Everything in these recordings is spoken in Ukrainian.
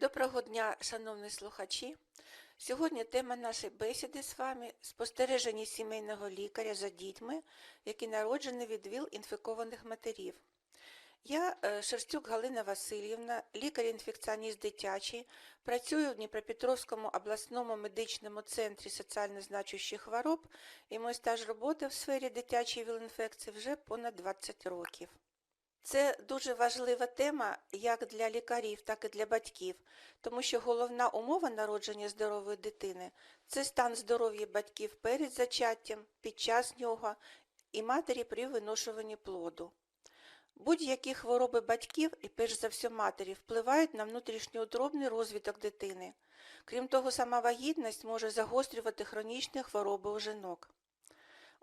Доброго дня, шановні слухачі. Сьогодні тема нашої бесіди з вами спостереження сімейного лікаря за дітьми, які народжені від ВІЛ інфікованих матерів. Я е, Шерстюк Галина Васильівна, лікар-інфекціоніст дитячий, працюю в Дніпропетровському обласному медичному центрі соціально значущих хвороб, і мій стаж роботи в сфері дитячої ВІЛ-інфекції вже понад 20 років. Це дуже важлива тема як для лікарів, так і для батьків, тому що головна умова народження здорової дитини це стан здоров'я батьків перед зачаттям, під час нього і матері при виношуванні плоду. Будь-які хвороби батьків і перш за все матері впливають на внутрішньоутробний розвиток дитини. Крім того, сама вагітність може загострювати хронічні хвороби у жінок.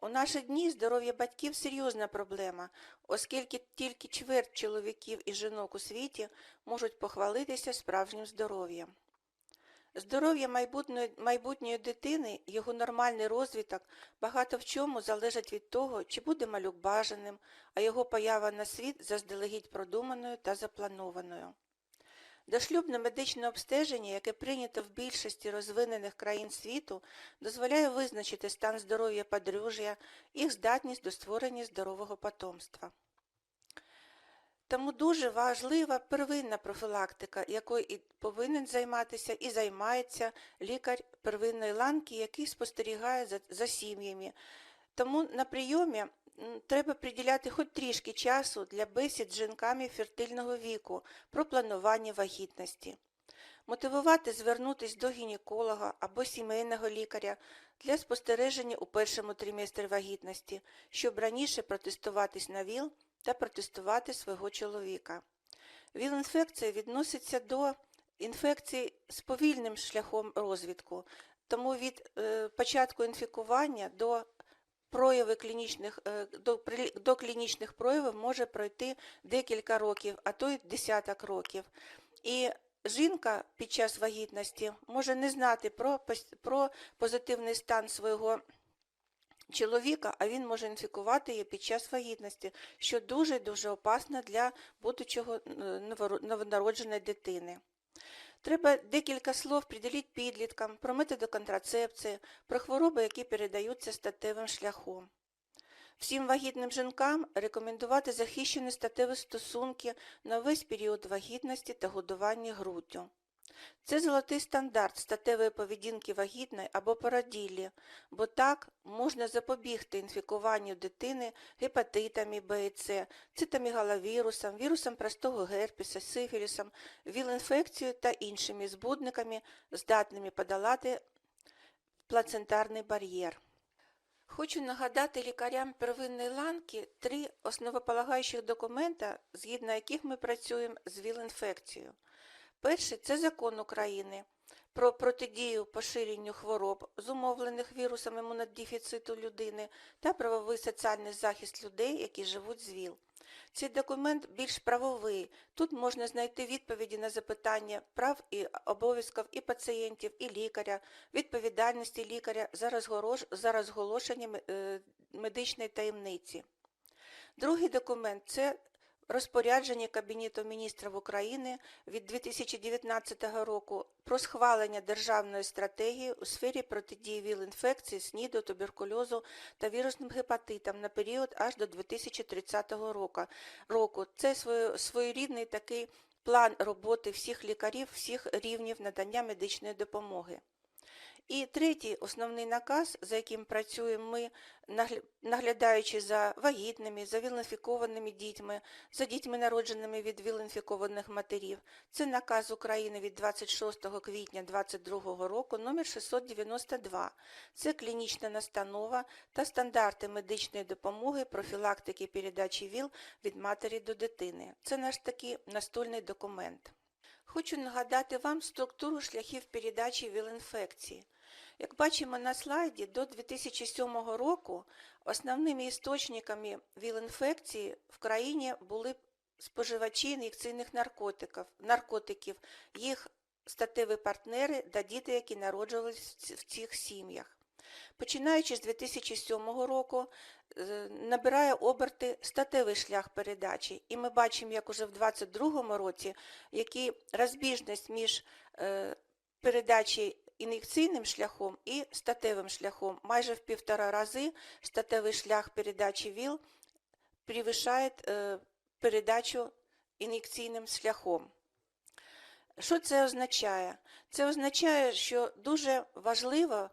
У наші дні здоров'я батьків серйозна проблема, оскільки тільки чверть чоловіків і жінок у світі можуть похвалитися справжнім здоров'ям. Здоров'я майбутньої, майбутньої дитини, його нормальний розвиток багато в чому залежить від того, чи буде малюк бажаним, а його поява на світ заздалегідь продуманою та запланованою. Дошлюбне медичне обстеження, яке прийнято в більшості розвинених країн світу, дозволяє визначити стан здоров'я подружжя, їх здатність до створення здорового потомства. Тому дуже важлива первинна профілактика, якою і повинен займатися і займається лікар первинної ланки, який спостерігає за, за сім'ями. Тому на прийомі треба приділяти хоч трішки часу для бесід з жінками фертильного віку про планування вагітності. Мотивувати звернутися до гінеколога або сімейного лікаря для спостереження у першому триместрі вагітності, щоб раніше протестуватись на ВІЛ та протестувати свого чоловіка. ВІЛ-інфекція відноситься до інфекцій з повільним шляхом розвитку, тому від е, початку інфікування до прояви клінічних, е, до, клінічних проявів може пройти декілька років, а то й десяток років. І жінка під час вагітності може не знати про, про позитивний стан свого чоловіка, а він може інфікувати її під час вагітності, що дуже-дуже опасно для будучого е, новонародженої дитини. Треба декілька слов приділити підліткам про методи контрацепції, про хвороби, які передаються статевим шляхом. Всім вагітним жінкам рекомендувати захищені статеві стосунки на весь період вагітності та годування груддю. Це золотий стандарт статевої поведінки вагітної або породіллі, бо так можна запобігти інфікуванню дитини гепатитами Б і С, цитомегаловірусом, вірусом простого герпеса, сифілісом, віл-інфекцією та іншими збудниками, здатними подолати плацентарний бар'єр. Хочу нагадати лікарям первинної ланки три основополагаючих документа, згідно яких ми працюємо з ВІЛ-інфекцією. Перший це закон України про протидію поширенню хвороб, зумовлених вірусом імунодефіциту людини та правовий соціальний захист людей, які живуть з ВІЛ. Цей документ більш правовий. Тут можна знайти відповіді на запитання прав і обов'язків і пацієнтів, і лікаря, відповідальності лікаря за, розголошення е, медичної таємниці. Другий документ це розпорядження Кабінету міністрів України від 2019 року про схвалення державної стратегії у сфері протидії ВІЛ-інфекції, СНІДу, туберкульозу та вірусним гепатитам на період аж до 2030 року. року. Це своєрідний такий план роботи всіх лікарів, всіх рівнів надання медичної допомоги. І третій основний наказ, за яким працюємо ми, наглядаючи за вагітними, за вілінфікованими дітьми, за дітьми, народженими від вілінфікованих матерів, це наказ України від 26 квітня 2022 року номер 692. Це клінічна настанова та стандарти медичної допомоги, профілактики передачі ВІЛ від матері до дитини. Це наш такий настольний документ. Хочу нагадати вам структуру шляхів передачі ВІЛ-інфекції. Як бачимо на слайді, до 2007 року основними істочниками ВІЛ-інфекції в країні були споживачі ін'єкційних наркотиків, наркотиків, їх статеві партнери та діти, які народжувалися в цих сім'ях. Починаючи з 2007 року, набирає оберти статевий шлях передачі. І ми бачимо, як уже в 2022 році, які розбіжність між е, передачі ін'єкційним шляхом і статевим шляхом. Майже в півтора рази статевий шлях передачі ВІЛ перевищає е, передачу ін'єкційним шляхом. Що це означає? Це означає, що дуже важливо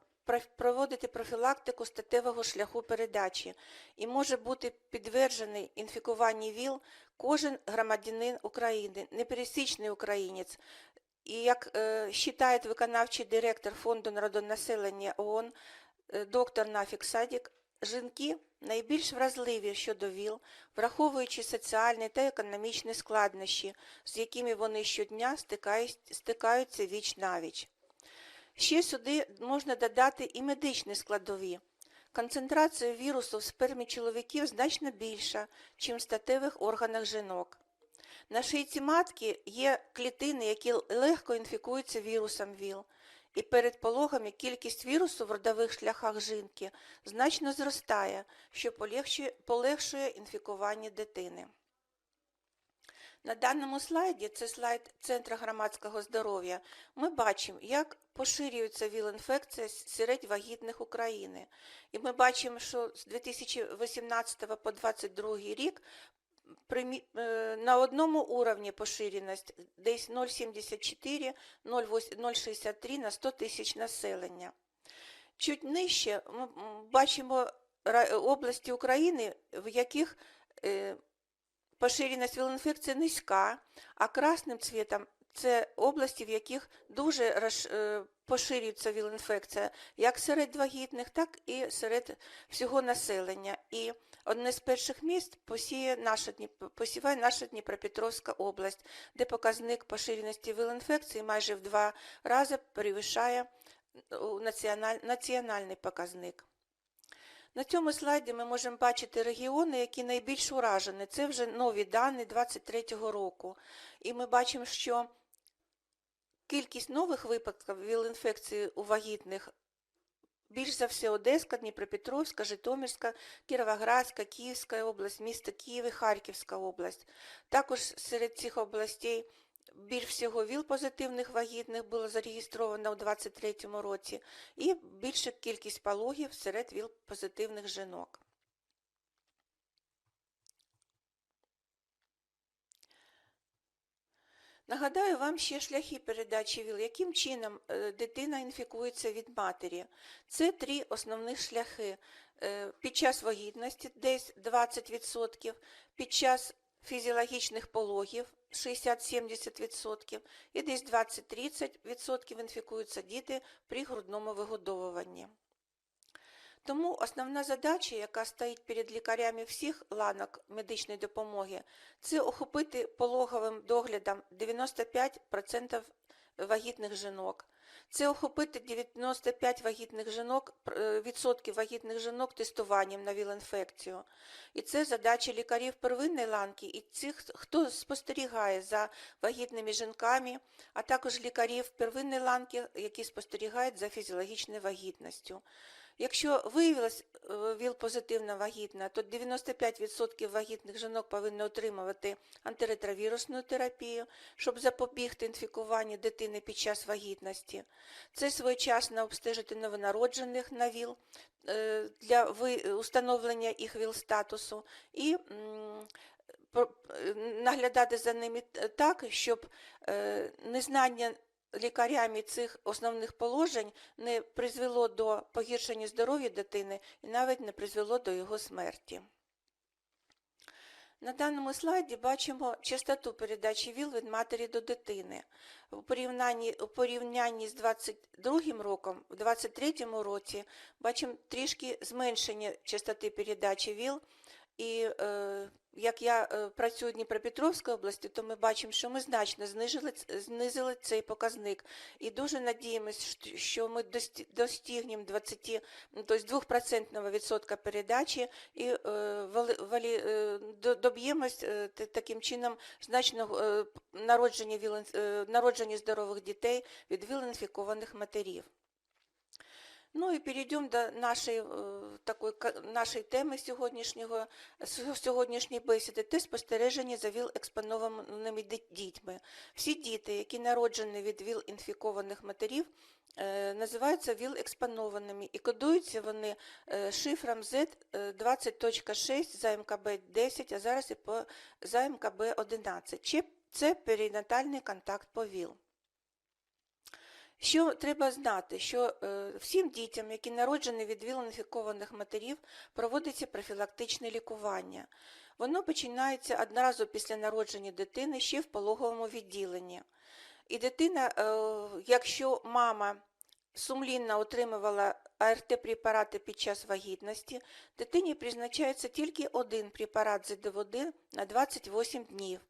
проводити профілактику статевого шляху передачі і може бути підтверджений інфікуванні ВІЛ кожен громадянин України, непересічний українець. І як е, вважає виконавчий директор Фонду народонаселення ООН е, доктор Нафік Садік, жінки найбільш вразливі щодо ВІЛ, враховуючи соціальні та економічні складнощі, з якими вони щодня стикають- стикаються віч навіч. Ще сюди можна додати і медичні складові. Концентрація вірусу в спермі чоловіків значно більша, ніж в статевих органах жінок. На шийці матки є клітини, які легко інфікуються вірусом ВІЛ, і перед пологами кількість вірусу в родових шляхах жінки значно зростає, що полегшує, інфікування дитини. На даному слайді, це слайд Центру громадського здоров'я, ми бачимо, як поширюється ВІЛ-інфекція серед вагітних України. І ми бачимо, що з 2018 по 2022 рік е, на одному уровні поширеність десь 0,74, 0,63 на 100 тисяч населення. Чуть нижче ми бачимо області України, в яких е, поширеність ВІЛ-інфекції низька, а красним цвітом це області, в яких дуже е, поширюється ВІЛ-інфекція як серед вагітних, так і серед всього населення. І одне з перших міст посіє наша, посіває наша Дніпропетровська область, де показник поширеності ВІЛ-інфекції майже в два рази перевищає у національ- національний показник. На цьому слайді ми можемо бачити регіони, які найбільш уражені. Це вже нові дані 2023 року. І ми бачимо, що кількість нових випадків ВІЛ-інфекції у вагітних більш за все Одеська, Дніпропетровська, Житомирська, Кіровоградська, Київська область, місто Київ Харківська область. Також серед цих областей більш всього ВІЛ-позитивних вагітних було зареєстровано у 2023 році і більша кількість пологів серед ВІЛ-позитивних жінок. Нагадаю вам ще шляхи передачі ВІЛ, яким чином е, дитина інфікується від матері. Це три основних шляхи. Е, Під час вагітності десь 20%, під час фізіологічних пологів 60-70% і десь 20-30% інфікуються діти при грудному вигодовуванні. Тому основна задача, яка стоїть перед лікарями всіх ланок медичної допомоги, це охопити пологовим доглядом 95% вагітних жінок. Це охопити 95 вагітних жінок, е, відсотків вагітних жінок тестуванням на ВІЛ-інфекцію. І це задача лікарів первинної ланки і цих, хто спостерігає за вагітними жінками, а також лікарів первинної ланки, які спостерігають за фізіологічною вагітністю. Якщо виявилась е, ВІЛ-позитивна вагітна, то 95% вагітних жінок повинні отримувати антиретровірусну терапію, щоб запобігти інфікуванню дитини під час вагітності. Це своєчасно обстежити новонароджених на ВІЛ е, для установлення їх ВІЛ-статусу і е, наглядати за ними так, щоб незнання лікарями цих основних положень не призвело до погіршення здоров'я дитини і навіть не призвело до його смерті. На даному слайді бачимо частоту передачі ВІЛ від матері до дитини. У порівнянні, у порівнянні з 22 роком, в 23 році бачимо трішки зменшення частоти передачі ВІЛ. І е, як я е, працюю в Дніпропетровській області, то ми бачимо, що ми значно знижили, знизили цей показник. І дуже надіємося, що ми достигнемо 20, ну, тобто 2% відсотка передачі і е, доб'ємось таким чином значного е, народження, народження здорових дітей від ВІЛ-інфікованих матерів. Ну і перейдемо до нашої, е, такої, нашої теми сьогоднішнього, сьогоднішньої бесіди. Те спостереження за ВІЛ-експонованими дітьми. Всі діти, які народжені від ВІЛ-інфікованих матерів, е, називаються ВІЛ-експонованими і кодуються вони е, шифром Z е, 20.6 за МКБ-10, а зараз і по за МКБ-11. Чи це перинатальний контакт по ВІЛ. Що треба знати, що е, всім дітям, які народжені від ВІЛ-інфікованих матерів, проводиться профілактичне лікування. Воно починається одразу після народження дитини ще в пологовому відділенні. І дитина, е, якщо мама сумлінно отримувала АРТ-препарати під час вагітності, дитині призначається тільки один препарат ЗД1 на 28 днів.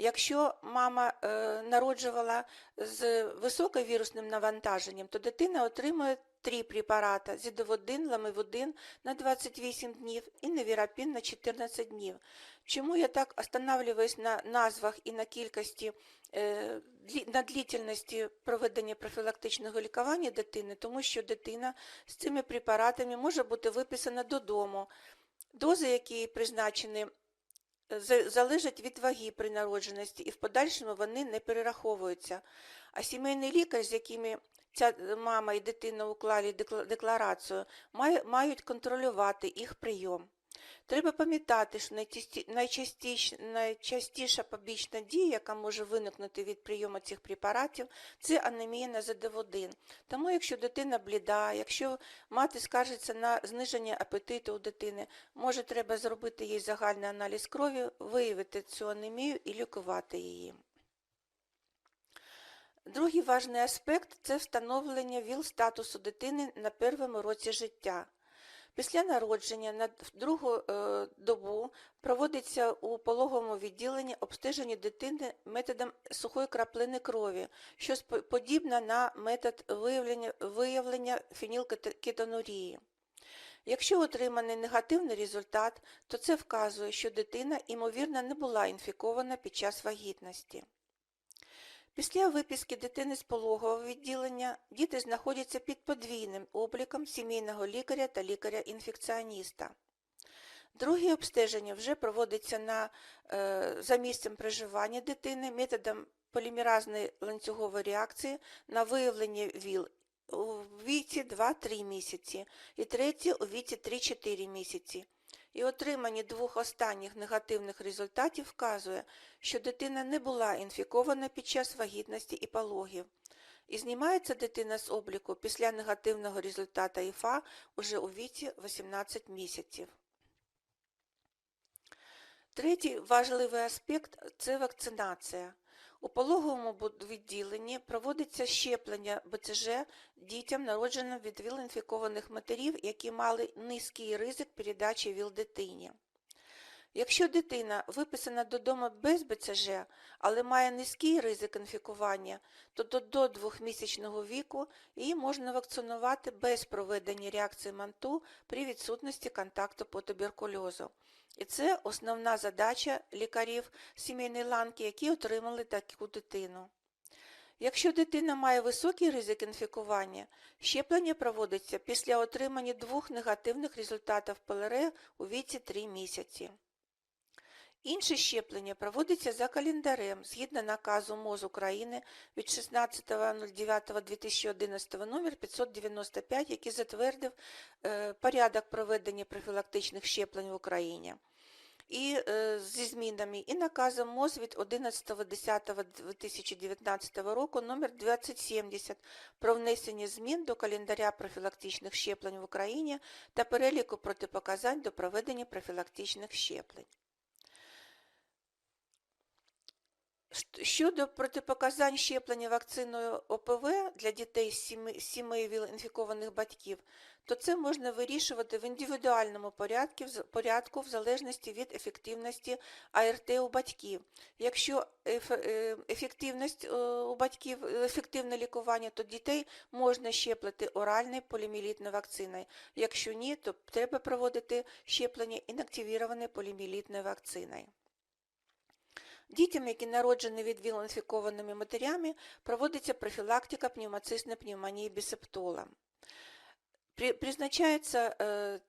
Якщо мама е, народжувала з високим вірусним навантаженням, то дитина отримує три препарати – зідоводин, ламиводин на 28 днів і невірапін на 14 днів. Чому я так останавливаюсь на назвах і на кількості, е, на длительності проведення профілактичного лікування дитини? Тому що дитина з цими препаратами може бути виписана додому, дози, які призначені залежать від ваги при народженості, і в подальшому вони не перераховуються. А сімейний лікар, з якими ця мама і дитина уклали декла- декларацію, мають контролювати їх прийом. Треба пам'ятати, що найчасті- найчастіш- найчастіша побічна дія, яка може виникнути від прийому цих препаратів, це анемія на ЗД1. Тому, якщо дитина бліда, якщо мати скаржиться на зниження апетиту у дитини, може треба зробити їй загальний аналіз крові, виявити цю анемію і лікувати її. Другий важний аспект це встановлення ВІЛ-статусу дитини на першому році життя. Після народження на другу е, добу проводиться у пологовому відділенні обстеження дитини методом сухої краплини крові, що подібно на метод виявлення, виявлення фенілкетонурії. Якщо отриманий негативний результат, то це вказує, що дитина, ймовірно, не була інфікована під час вагітності. Після виписки дитини з пологового відділення діти знаходяться під подвійним обліком сімейного лікаря та лікаря-інфекціоніста. Друге обстеження вже проводиться на, е, за місцем проживання дитини методом полімеразної ланцюгової реакції на виявлення ВІЛ у віці 2-3 місяці і третє у віці 3-4 місяці. І отримання двох останніх негативних результатів вказує, що дитина не була інфікована під час вагітності і пологів. І знімається дитина з обліку після негативного результата ІФА уже у віці 18 місяців. Третій важливий аспект це вакцинація. У пологовому відділенні проводиться щеплення БЦЖ дітям, народженим від ВІЛ-інфікованих матерів, які мали низький ризик передачі ВІЛ дитині. Якщо дитина виписана додому без БЦЖ, але має низький ризик інфікування, то до, двохмісячного віку її можна вакцинувати без проведення реакції МАНТУ при відсутності контакту по туберкульозу. І це основна задача лікарів сімейної ланки, які отримали таку дитину. Якщо дитина має високий ризик інфікування, щеплення проводиться після отримання двох негативних результатів ПЛР у віці 3 місяці. Інше щеплення проводиться за календарем згідно наказу МОЗ України від 16.09.2011 номер 595, який затвердив е, порядок проведення профілактичних щеплень в Україні. І е, зі змінами і наказом МОЗ від 11.10.2019 року номер 2070 про внесення змін до календаря профілактичних щеплень в Україні та переліку протипоказань до проведення профілактичних щеплень. Щодо протипоказань щеплення вакциною ОПВ для дітей з сімей ВІЛ-інфікованих батьків, то це можна вирішувати в індивідуальному порядку, порядку в залежності від ефективності АРТ у батьків. Якщо е, ефективність е, у батьків, е, ефективне лікування, то дітей можна щеплити оральною полімілітною вакциною. Якщо ні, то треба проводити щеплення інактивірованою полімілітною вакциною. Дітям, які народжені від ВІЛ-інфікованими матерями, проводиться профілактика пневмоцистної пневмонії бісептола. Призначається е,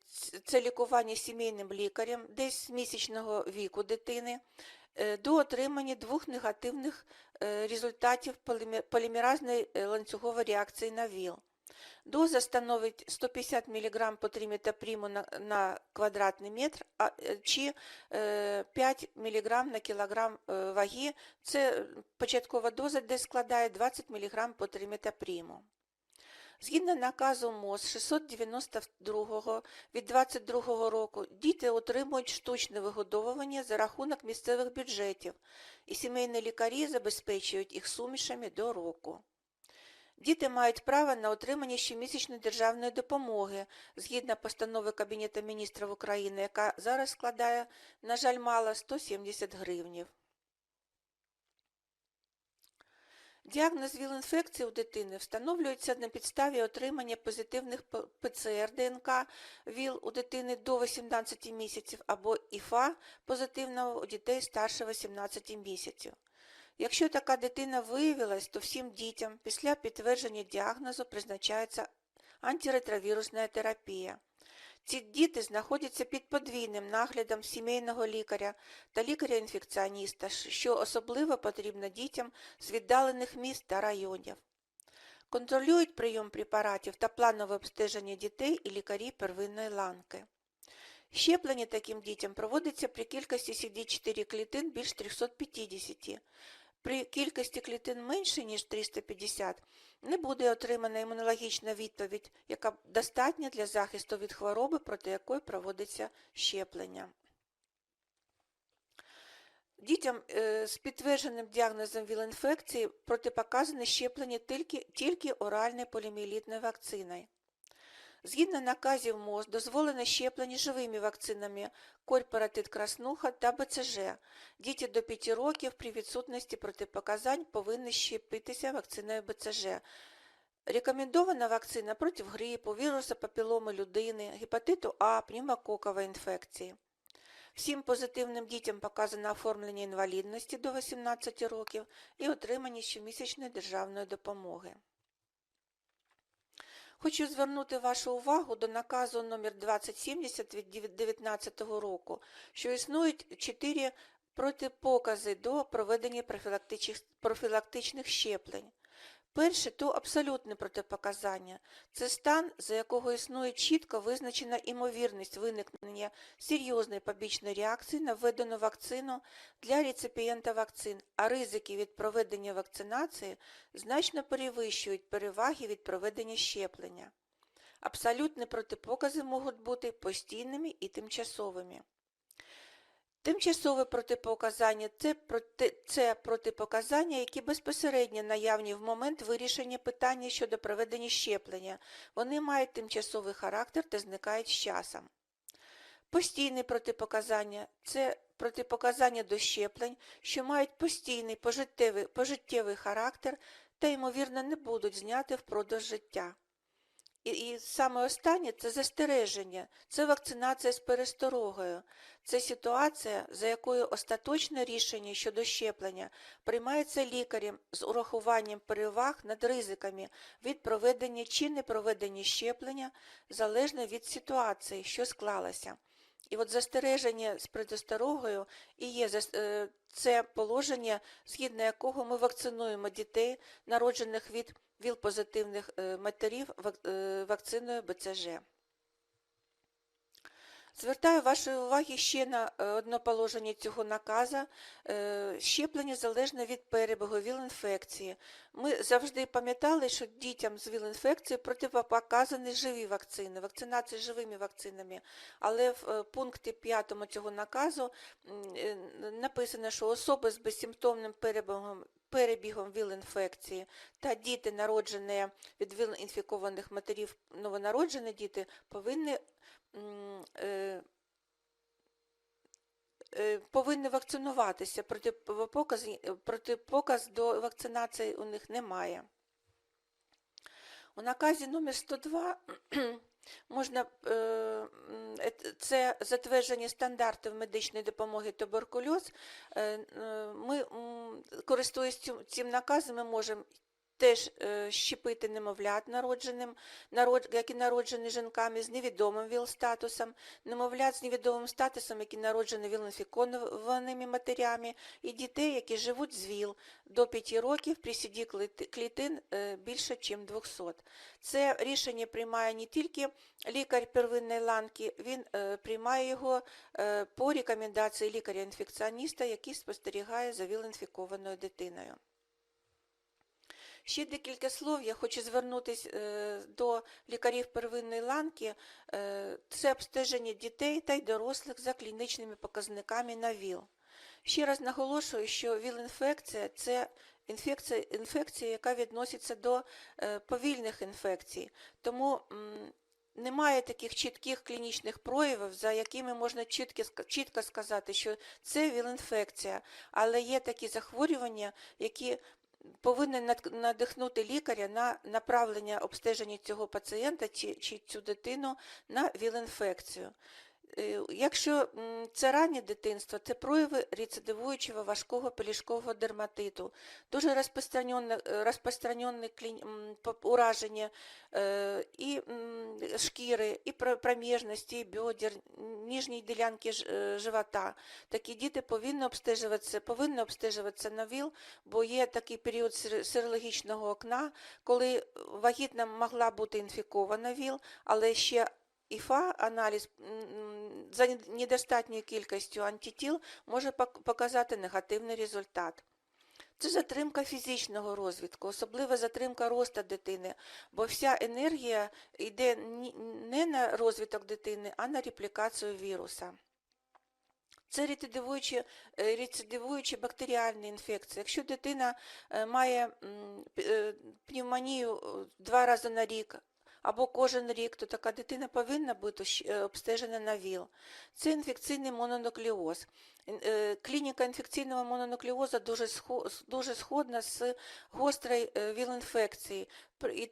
це лікування сімейним лікарем десь з місячного віку дитини е, до отримання двох негативних е, результатів поліме- полімеразної ланцюгової реакції на ВІЛ. Доза становить 150 мг по триметаприму на, на квадратний метр а, е, чи е, 5 мг на кілограм е, ваги. Це початкова доза, де складає 20 мг по триметаприму. Згідно наказу МОЗ 692 від 22 року, діти отримують штучне вигодовування за рахунок місцевих бюджетів, і сімейні лікарі забезпечують їх сумішами до року. Діти мають право на отримання щомісячної державної допомоги згідно постанови Кабінету міністрів України, яка зараз складає, на жаль, мало 170 гривнів. Діагноз ВІЛ-інфекції у дитини встановлюється на підставі отримання позитивних ПЦР ДНК ВІЛ у дитини до 18 місяців або ІФА позитивного у дітей старше 18 місяців. Якщо така дитина виявилась, то всім дітям після підтвердження діагнозу призначається антиретровірусна терапія. Ці діти знаходяться під подвійним наглядом сімейного лікаря та лікаря-інфекціоніста, що особливо потрібно дітям з віддалених міст та районів. Контролюють прийом препаратів та планове обстеження дітей і лікарі первинної ланки. Щеплення таким дітям проводиться при кількості CD4 клітин більш 350. При кількості клітин менше, ніж 350, не буде отримана імунологічна відповідь, яка достатня для захисту від хвороби, проти якої проводиться щеплення. Дітям е, з підтвердженим діагнозом ВІЛ-інфекції протипоказане щеплення тільки, тільки оральною поліміелітною вакциною. Згідно наказів МОЗ, дозволено щеплення живими вакцинами корпоратит краснуха та БЦЖ. Діти до 5 років при відсутності протипоказань повинні щепитися вакциною БЦЖ. Рекомендована вакцина проти грипу, віруса папіломи людини, гепатиту А, пневмококової інфекції. Всім позитивним дітям показано оформлення інвалідності до 18 років і отримання щомісячної державної допомоги. Хочу звернути вашу увагу до наказу номер 2070 від 2019 року, що існують чотири протипокази до проведення профілактичних, щеплень. Перше то абсолютне протипоказання. Це стан, за якого існує чітко визначена імовірність виникнення серйозної побічної реакції на введену вакцину для реципієнта вакцин, а ризики від проведення вакцинації значно перевищують переваги від проведення щеплення. Абсолютні протипокази можуть бути постійними і тимчасовими. Тимчасове протипоказання це, проти, це протипоказання, які безпосередньо наявні в момент вирішення питання щодо проведення щеплення. Вони мають тимчасовий характер та зникають з часом. Постійні протипоказання це протипоказання до щеплень, що мають постійний пожиттєвий, пожиттєвий характер та, ймовірно, не будуть зняти впродовж життя. І, і саме останнє це застереження, це вакцинація з пересторогою. Це ситуація, за якою остаточне рішення щодо щеплення приймається лікарем з урахуванням переваг над ризиками від проведення чи непроведення щеплення залежно від ситуації, що склалася. І от застереження з предосторогою і є е, це положення, згідно якого ми вакцинуємо дітей, народжених від ВІЛ-позитивних е, матерів е, вакциною БЦЖ. Звертаю вашої уваги ще на е, одне положення цього наказа. Е, Щеплення залежно від перебігу ВІЛ-інфекції. Ми завжди пам'ятали, що дітям з ВІЛ-інфекцією протипоказані живі вакцини, вакцинація живими вакцинами. Але в пункті 5 цього наказу написано, що особи з безсимптомним перебігом перебігом ВІЛ-інфекції та діти, народжені від ВІЛ-інфікованих матерів, новонароджені діти, повинні е, е, повинні вакцинуватися. Протипоказ, протипоказ до вакцинації у них немає. У наказі номер 102 можна е, ет- це затвердження стандартів медичної допомоги туберкульоз. Е, е, Ми, користуючись цим наказом, ми можемо теж е, щепити немовлят народженим, народ, які народжені жінками з невідомим ВІЛ-статусом, немовлят з невідомим статусом, які народжені ВІЛ-інфікованими матерями, і дітей, які живуть з ВІЛ до 5 років при кліти- клітин е, більше, ніж 200. Це рішення приймає не тільки лікар первинної ланки, він е, приймає його по рекомендації лікаря-інфекціоніста, який спостерігає за ВІЛ-інфікованою дитиною. Ще декілька слов. Я хочу звернутися е, до лікарів первинної ланки. Е, Це обстеження дітей та й дорослих за клінічними показниками на ВІЛ. Ще раз наголошую, що ВІЛ-інфекція – це інфекція, інфекція, яка відноситься до е, повільних інфекцій. Тому немає таких чітких клінічних проявів, за якими можна чітко, чітко сказати, що це ВІЛ-інфекція. Але є такі захворювання, які повинен над- надихнути лікаря на направлення обстеження цього пацієнта чи, чи цю дитину на ВІЛ-інфекцію. Е, Якщо це раннє дитинство, це прояви рецидивуючого важкого пелюшкового дерматиту, дуже розпространенне, е, розпространенне клін- ураження е, і шкіри, і пр- проміжності, і бедер, ніжньої ділянки живота. Такі діти повинні обстежуватися, повинні обстежуватися на ВІЛ, бо є такий період серологічного окна, коли вагітна могла бути інфікована ВІЛ, але ще ІФА аналіз за недостатньою кількістю антитіл може показати негативний результат. Це затримка фізичного розвитку, особливо затримка росту дитини, бо вся енергія йде не на розвиток дитини, а на реплікацію віруса. Це рецидивуючі, е, рецидивуючі бактеріальні інфекції. Якщо дитина е, має е, пневмонію два рази на рік або кожен рік, то така дитина повинна бути е, обстежена на ВІЛ. Це інфекційний мононуклеоз. Е, Клініка інфекційного мононуклеозу дуже, сходна з гострою е, ВІЛ-інфекцією.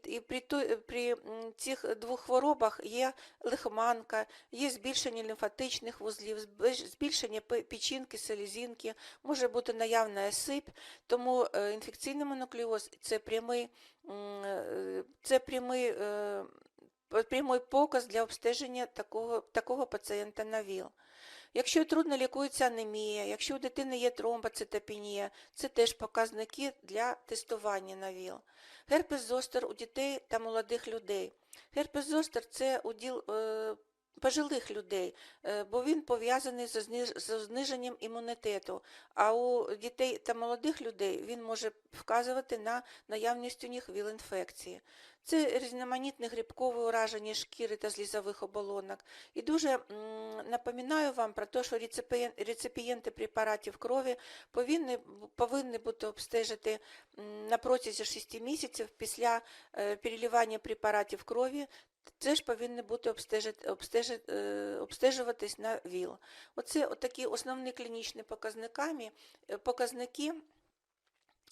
І, при, той- при цих двох хворобах є лихоманка, є збільшення лімфатичних вузлів, збільшення печінки, селезінки, може бути наявна сип, тому е, інфекційний монуклеоз – це прямий, е, це прямий, е, прямий показ для обстеження такого, такого пацієнта на ВІЛ. Якщо трудно лікується анемія, якщо у дитини є тромбоцитопенія, це теж показники для тестування на ВІЛ. Герпес зостер у дітей та молодих людей. Герпес зостер – це уділ е, пожилих людей, е, бо він пов'язаний зі зниженням імунітету, а у дітей та молодих людей він може вказувати на наявність у них ВІЛ-інфекції. Це різноманітне грибкове ураження шкіри та слізових оболонок. І дуже напоминаю вам про те, що реципієнти препаратів крові повинні, повинні бути обстежити на протязі 6 місяців після е, переливання препаратів крові. Це ж повинні бути обстежити, обстежити, е, обстежуватись на ВІЛ. Оце такі основні клінічні показниками, е, показники,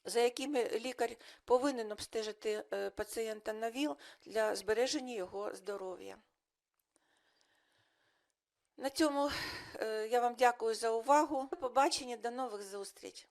за якими лікар повинен обстежити е, пацієнта на ВІЛ для збереження його здоров'я. На цьому я вам дякую за увагу. До побачення, до нових зустріч!